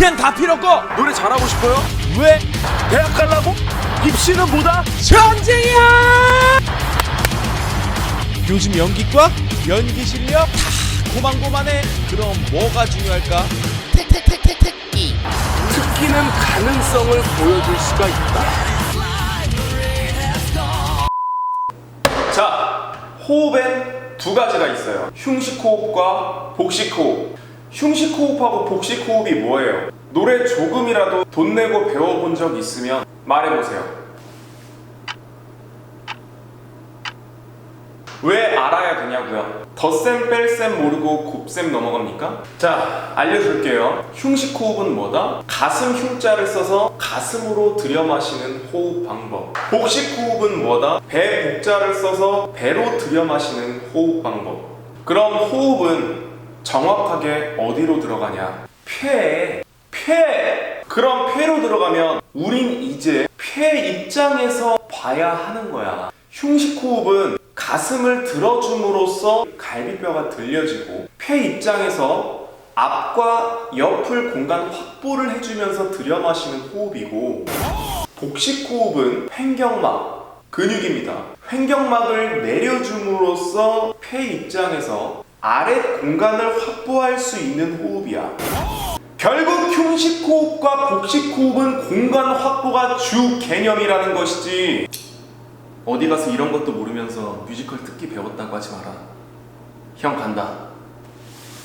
그냥 다 필요 없고 노래 잘하고 싶어요? 왜 대학 가려고? 입시는 뭐다? 전쟁이야 요즘 연기과 연기 실력 다 고만고만해 그럼 뭐가 중요할까 특기는 가능성을 보여줄 수가 있다. 자, 호흡엔 두 가지가 있어요. 흉식 호흡과 복식 호흡. 흉식 호흡하고 복식 호흡이 뭐예요? 노래 조금이라도 돈 내고 배워본 적 있으면 말해보세요. 왜 알아야 되냐고요? 덧셈 뺄셈 모르고 곱셈 넘어갑니까? 자, 알려줄게요. 흉식 호흡은 뭐다? 가슴 흉자를 써서 가슴으로 들여 마시는 호흡 방법. 복식 호흡은 뭐다? 배 복자를 써서 배로 들여 마시는 호흡 방법. 그럼 호흡은 정확하게 어디로 들어가냐? 폐에. 폐! 그럼 폐로 들어가면 우린 이제 폐 입장에서 봐야 하는 거야. 흉식 호흡은 가슴을 들어줌으로써 갈비뼈가 들려지고 폐 입장에서 앞과 옆을 공간 확보를 해주면서 들여 마시는 호흡이고 복식 호흡은 횡격막 근육입니다. 횡격막을 내려줌으로써 폐 입장에서 아랫 공간을 확보할 수 있는 호흡이야. 결국 흉식 호흡과 복식 호흡은 공간 확보가 주 개념이라는 것이지. 어디 가서 이런 것도 모르면서 뮤지컬 특기 배웠다고 하지 마라. 형 간다.